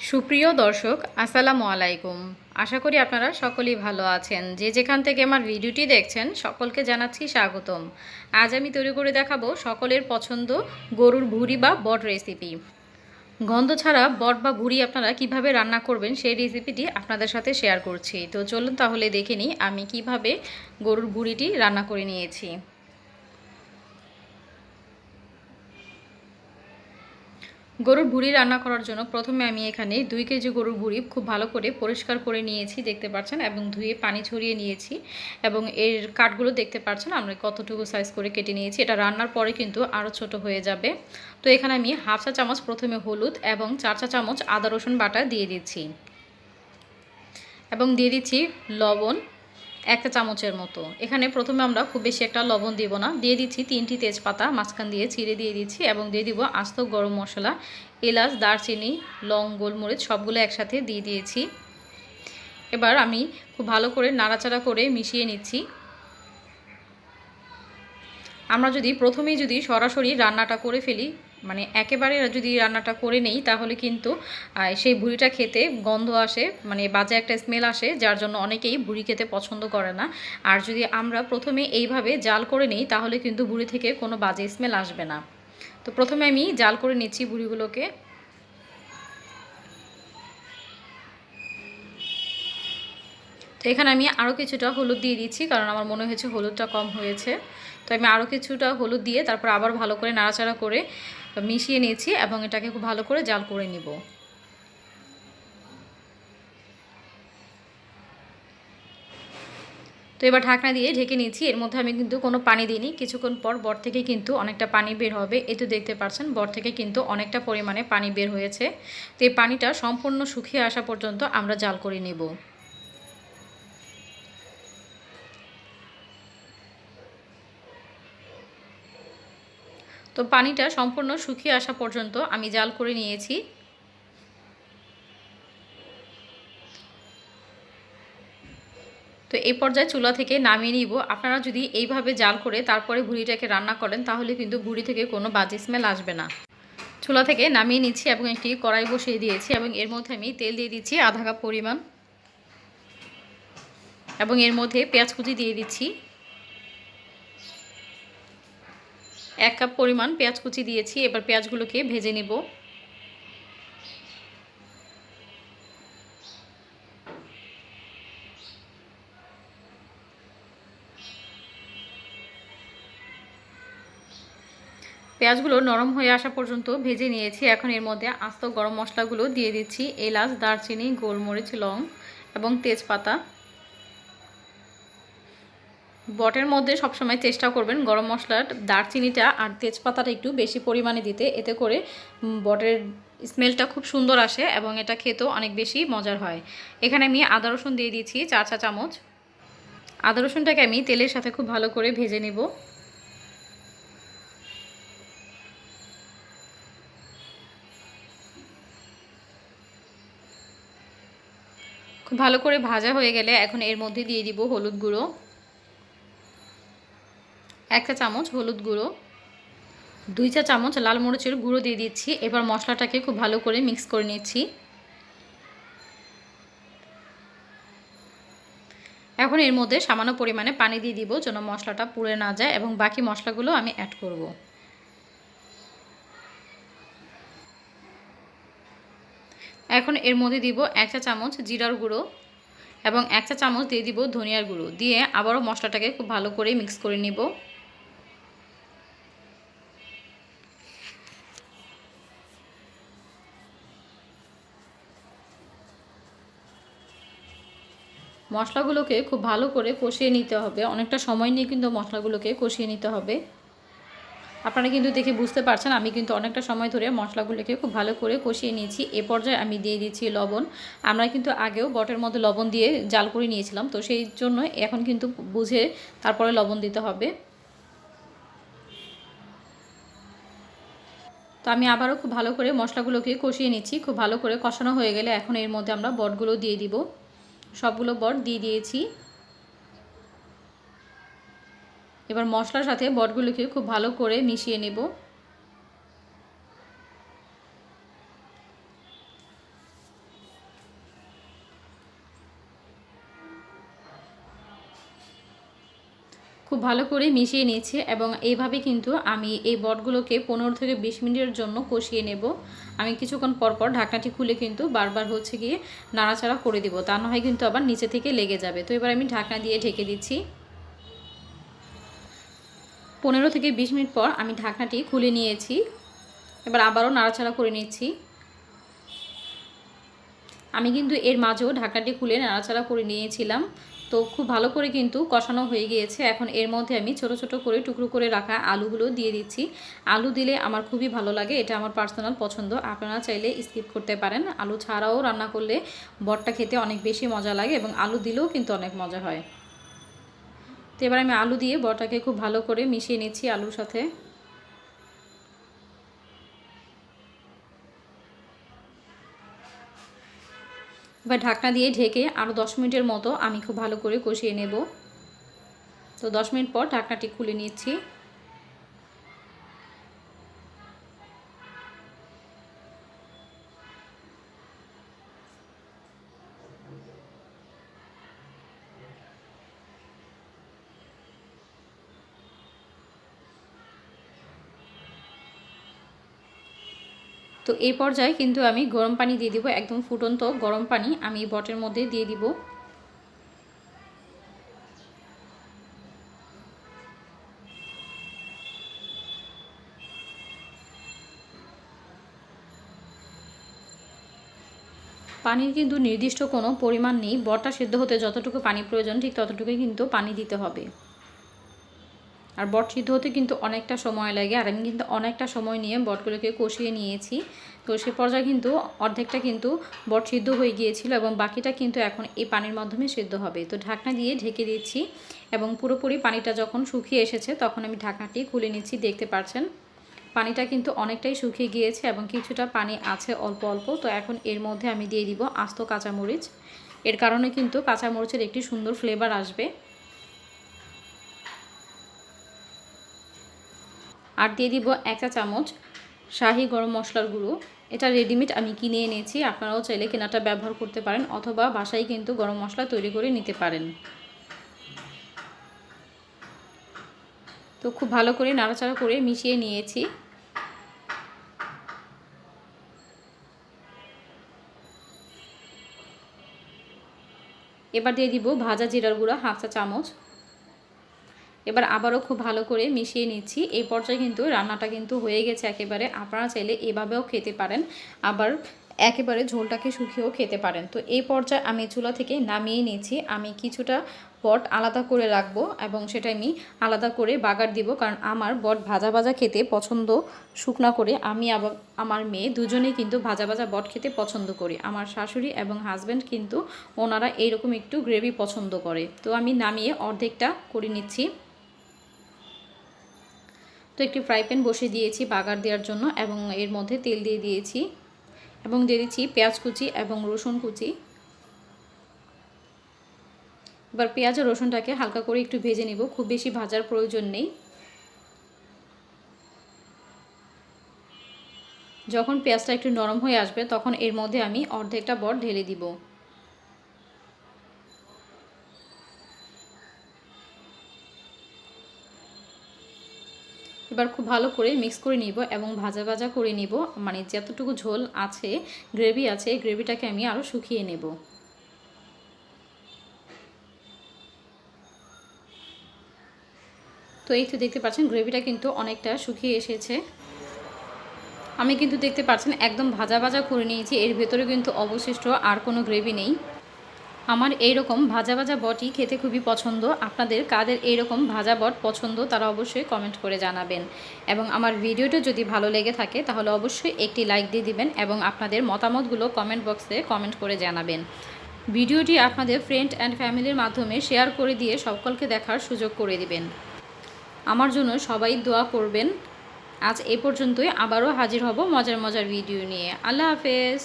সুপ্রিয় দর্শক, আসসালামু আলাইকুম। আশা করি আপনারা সকলেই ভালো আছেন। যে যেখান থেকে আমার ভিডিওটি দেখছেন, সকলকে জানাচ্ছি স্বাগতম। আজ আমি তৈরি করে দেখাবো সকলের পছন্দ গরুর ভুড়ি বা বট রেসিপি গন্ধ ছাড়া বট বা ভুড়ি আপনারা কীভাবে রান্না করবেন, সেই রেসিপিটি আপনাদের সাথে শেয়ার করছি। তো চলুন তাহলে দেখে নিই আমি কীভাবে গরুর ভুড়িটি রান্না করে নিয়েছি। গরুর ভুড়ি রান্না করার জন্য প্রথমে আমি এখানে দুই কেজি গরুর ভুড়ি খুব ভালো করে পরিষ্কার করে নিয়েছি, দেখতে পাচ্ছেন, এবং ধুয়ে পানি ছড়িয়ে নিয়েছি। এবং এর কাঠগুলো দেখতে পাচ্ছেন, আমরা কতটুকু সাইজ করে কেটে নিয়েছি। এটা রান্নার পরে কিন্তু আরও ছোট হয়ে যাবে। তো এখানে আমি হাফ চা চামচ প্রথমে হলুদ এবং চার চা চামচ আদা রসুন বাটা দিয়ে দিচ্ছি। এবং দিয়ে দিচ্ছি লবণ। একটা চামচের মতো। এখানে প্রথমে আমরা খুব বেশি একটা লবণ দিব না। দিয়ে দিচ্ছি তিনটি তেজপাতা, মাঝখান দিয়ে ছিঁড়ে দিয়ে দিচ্ছি এবং দিয়ে দিব আস্ত গরম মশলা, এলাচ, দারচিনি, লং, গোলমরিচ, সবগুলো একসাথে দিয়ে দিয়েছি। এবার আমি খুব ভালো করে নাড়াচাড়া করে মিশিয়ে নিচ্ছি। আমরা যদি প্রথমেই যদি সরাসরি রান্নাটা করে ফেলি মানে একেবারে যদি রান্নাটা করে নেই, তাহলে কিন্তু সেই ভুড়িটা খেতে গন্ধ আসে মানে বাজে একটা স্মেল আসে, যার জন্য অনেকেই ভুড়ি খেতে পছন্দ করে না। আর যদি আমরা প্রথমে এইভাবে জাল করে নিই, তাহলে কিন্তু ভুড়ি থেকে কোনো বাজে স্মেল আসবে না। তো প্রথমে আমি জাল করে নিচ্ছি ভুড়িগুলোকে। এখানে আমি আরও কিছুটা হলুদ দিয়ে দিচ্ছি, কারণ আমার মনে হয়েছে হলুদটা কম হয়েছে। তো আমি আরও কিছুটা হলুদ দিয়ে তারপর আবার ভালো করে নাড়াচাড়া করে মিশিয়ে নিয়েছি এবং এটাকে খুব ভালো করে জাল করে নিব। তো এবার ঢাকনা দিয়ে ঢেকে নিয়েছি, এর মধ্যে আমি কিন্তু কোনো পানি দিইনি। কিছুক্ষণ পর বর থেকে কিন্তু অনেকটা পানি বের হবে, এই তো দেখতে পাচ্ছেন বর থেকে কিন্তু অনেকটা পরিমাণে পানি বের হয়েছে। তো এই পানিটা সম্পূর্ণ শুকিয়ে আসা পর্যন্ত আমরা জাল করে নেব। তো পানিটা সম্পূর্ণ শুকিয়ে আসা পর্যন্ত আমি জাল করে নিয়েছি। তো এই পর্যায়ে চুলা থেকে নামিয়ে নিব। আপনারা যদি এইভাবে জাল করে তারপরে ভুড়িটাকে রান্না করেন, তাহলে কিন্তু ভুড়ি থেকে কোনো বাজে স্মেল আসবে না। চুলা থেকে নামিয়ে নিচ্ছি এবং একটি কড়াই বসিয়ে দিয়েছি এবং এর মধ্যে আমি তেল দিয়ে দিচ্ছি আধা কাপ পরিমাণ এবং এর মধ্যে পেঁয়াজ কুচি দিয়ে দিচ্ছি। এক কাপ পরিমাণ পেঁয়াজ কুচি দিয়েছি, এবার পেঁয়াজগুলোকে ভেজে নেব। পেঁয়াজগুলো নরম হয়ে আসা পর্যন্ত ভেজে নিয়েছি। এখন এর মধ্যে আস্ত গরম মশলাগুলো দিয়ে দিচ্ছি। এলাচ, দারচিনি, গোলমরিচ, লং এবং তেজপাতা। বটের মধ্যে সবসময় চেষ্টা করবেন গরম মশলার দারচিনিটা আর তেজপাতাটা একটু বেশি পরিমাণে দিতে। এতে করে বটের স্মেলটা খুব সুন্দর আসে এবং এটা খেতেও অনেক বেশি মজার হয়। এখানে আমি আদা রসুন দিয়ে দিয়েছি চার চা চামচ। আদা রসুনটাকে আমি তেলের সাথে খুব ভালো করে ভেজে নেব। খুব ভালো করে ভাজা হয়ে গেলে এখন এর মধ্যে দিয়ে দিব হলুদ গুঁড়ো। এক চা চামচ হলুদ গুঁড়ো, দুই চা চামচ লাল মরিচের গুঁড়ো দিয়ে দিচ্ছি। এবার মশলাটাকে খুব ভালো করে মিক্স করে নিচ্ছি। এখন এর মধ্যে সামান্য পরিমাণে পানি দিয়ে দিব যেন মশলাটা পুড়ে না যায় এবং বাকি মশলাগুলো আমি অ্যাড করব। এখন এর মধ্যে দিব এক চা চামচ জিরার গুঁড়ো এবং এক চা চামচ দিয়ে দিব ধনিয়ার গুঁড়ো। দিয়ে আবারও মশলাটাকে খুব ভালো করে মিক্স করে নিব। মশলাগুলোকে খুব ভালো করে কষিয়ে নিতে হবে। অনেকটা সময় নিয়ে কিন্তু মশলাগুলোকে কষিয়ে নিতে হবে। আপনারা কিন্তু দেখে বুঝতে পারছেন, আমি কিন্তু অনেকটা সময় ধরে মশলাগুলোকে খুব ভালো করে কষিয়ে নিয়েছি। এ পর্যায়ে আমি দিয়ে দিচ্ছি লবণ। আমরা কিন্তু আগেও বটের মধ্যে লবণ দিয়ে জাল করে নিয়েছিলাম, তো সেই জন্য এখন কিন্তু বুঝে তারপরে লবণ দিতে হবে। তো আমি আবারও খুব ভালো করে মশলাগুলোকে কষিয়ে নিচ্ছি। খুব ভালো করে কষানো হয়ে গেলে এখন এর মধ্যে আমরা বটগুলো দিয়ে দিব। সবগুলো বট দিয়ে দিয়েছি। এবার মশলার সাথে বটগুলোকে খুব ভালো করে মিশিয়ে নেব। খুব ভালো করে মিশিয়ে নিয়েছি এবং এইভাবে কিন্তু আমি এই বটগুলোকে পনেরো থেকে বিশ মিনিটের জন্য কষিয়ে নেব। আমি কিছুক্ষণ পর পর ঢাকনাটি খুলে কিন্তু বারবার হচ্ছে গিয়ে নাড়াচাড়া করে দিব। তা না হয় কিন্তু আবার নিচে থেকে লেগে যাবে। তো এবার আমি ঢাকনা দিয়ে ঢেকে দিচ্ছি। পনেরো থেকে বিশ মিনিট পর আমি ঢাকনাটি খুলে নিয়েছি। এবার আবারও নাড়াচাড়া করে নিচ্ছি। আমি কিন্তু এর মাঝেও ঢাকনাটি খুলে নাড়াচাড়া করে নিয়েছিলাম। তো খুব ভালো করে কিন্তু কষানো হয়ে গিয়েছে। এখন এর মধ্যে আমি ছোট ছোট করে টুকরো করে রাখা আলুগুলো দিয়ে দিচ্ছি। আলু দিলে আমার খুবই ভালো লাগে, এটা আমার পার্সোনাল পছন্দ। আপনারা চাইলে স্কিপ করতে পারেন। আলু ছাড়াও রান্না করলে বটটা খেতে অনেক বেশি মজা লাগে এবং আলু দিলেও কিন্তু অনেক মজা হয়। তো এবার আমি আলু দিয়ে বটটাকে খুব ভালো করে মিশিয়ে নিচ্ছি আলুর সাথে। এবার ঢাকনা দিয়ে ঢেকে আরও দশ মিনিটের মতো আমি খুব ভালো করে কষিয়ে নেব। তো দশ মিনিট পর ঢাকনাটি খুলে নিচ্ছি। তো এই পর্যায়ে কিন্তু আমি গরম পানি দিয়ে দিব, একদম ফুটন্ত গরম পানি আমি বটের মধ্যে দিয়ে দিব। পানির কিন্তু নির্দিষ্ট কোনো পরিমাণ নেই, বটটা সেদ্ধ হতে যতটুকু পানি প্রয়োজন, ঠিক ততটুকুই কিন্তু পানি দিতে হবে। আর বট সিদ্ধ হতে কিন্তু অনেকটা সময় লাগে। আর আমি কিন্তু অনেকটা সময় নিয়ে বটগুলোকে কষিয়ে নিয়েছি। তো সে পর্যায়ে কিন্তু অর্ধেকটা কিন্তু বট সিদ্ধ হয়ে গিয়েছিল এবং বাকিটা কিন্তু এখন এই পানির মাধ্যমে সিদ্ধ হবে। তো ঢাকনা দিয়ে ঢেকে দিচ্ছি এবং পুরোপুরি পানিটা যখন শুকিয়ে এসেছে তখন আমি ঢাকনাটি খুলে নিচ্ছি, দেখতে পাচ্ছেন পানিটা কিন্তু অনেকটাই শুকিয়ে গিয়েছে এবং কিছুটা পানি আছে অল্প অল্প। তো এখন এর মধ্যে আমি দিয়ে দিব আস্ত কাঁচামরিচ। এর কারণে কিন্তু কাঁচামরিচের একটি সুন্দর ফ্লেভার আসবে। আর দিয়ে দিব এক চা চামচ শাহি গরম মশলার গুঁড়ো। এটা রেডিমেড আমি কিনে এনেছি, আপনারাও চাইলে কেনাটা ব্যবহার করতে পারেন অথবা বাসায় কিন্তু গরম মশলা তৈরি করে নিতে পারেন। তো খুব ভালো করে নাড়াচাড়া করে মিশিয়ে নিয়েছি। এবার দিয়ে দিব ভাজা জিরার গুঁড়া, হাফ চা চামচ। এবার আবারও খুব ভালো করে মিশিয়ে নিচ্ছি। এই পর্যায়ে কিন্তু রান্নাটা কিন্তু হয়ে গেছে একেবারে। আপনারা চাইলে এভাবেও খেতে পারেন। আবার একেবারে ঝোলটাকে শুকিয়েও খেতে পারেন। তো এই পর্যায়ে আমি চুলা থেকে নামিয়ে নিচ্ছি। আমি কিছুটা বট আলাদা করে রাখব এবং সেটা আমি আলাদা করে বাগার দিব কারণ আমার বট ভাজা ভাজা খেতে পছন্দ শুকনা করে। আমি আবার আমার মেয়ে দুজনেই কিন্তু ভাজা ভাজা বট খেতে পছন্দ করি। আমার শাশুড়ি এবং হাজব্যান্ড কিন্তু ওনারা এইরকম একটু গ্রেভি পছন্দ করে। তো আমি নামিয়ে অর্ধেকটা করে নিচ্ছি। তো একটি ফ্রাই প্যান বসিয়ে দিয়েছি বাগার দেওয়ার জন্য এবং এর মধ্যে তেল দিয়ে দিয়েছি এবং দিয়ে দিচ্ছি পেঁয়াজ কুচি এবং রসুন কুচি। এবার পেঁয়াজ আর রসুনটাকে হালকা করে একটু ভেজে নেব, খুব বেশি ভাজার প্রয়োজন নেই। যখন পেঁয়াজটা একটু নরম হয়ে আসবে, তখন এর মধ্যে আমি অর্ধেকটা বট ঢেলে দিব। এবার খুব ভালো করে মিক্স করে নিব এবং ভাজা ভাজা করে নিব। মানে যতটুকু ঝোল আছে গ্রেভি আছে গ্রেভিটাকে আমি আরও শুকিয়ে নেব। তো এই তো দেখতে পাচ্ছেন গ্রেভিটা কিন্তু অনেকটা শুকিয়ে এসেছে। আমি কিন্তু দেখতে পাচ্ছেন, একদম ভাজা ভাজা করে নিয়েছি। এর ভেতরে কিন্তু অবশিষ্ট আর কোনো গ্রেভি নেই। আমার এই রকম ভাজা ভাজা বটই খেতে খুবই পছন্দ। আপনাদের কাদের এই রকম ভাজা বট পছন্দ তারা অবশ্যই কমেন্ট করে জানাবেন। এবং আমার ভিডিওটা যদি ভালো লেগে থাকে তাহলে অবশ্যই একটি লাইক দিয়ে দিবেন এবং আপনাদের মতামতগুলো কমেন্ট বক্সে কমেন্ট করে জানাবেন। ভিডিওটি আপনাদের ফ্রেন্ড অ্যান্ড ফ্যামিলির মাধ্যমে শেয়ার করে দিয়ে সকলকে দেখার সুযোগ করে দিবেন। আমার জন্য সবাই দোয়া করবেন। আজ এ পর্যন্তই, আবারও হাজির হব মজার মজার ভিডিও নিয়ে। আল্লাহ হাফেজ।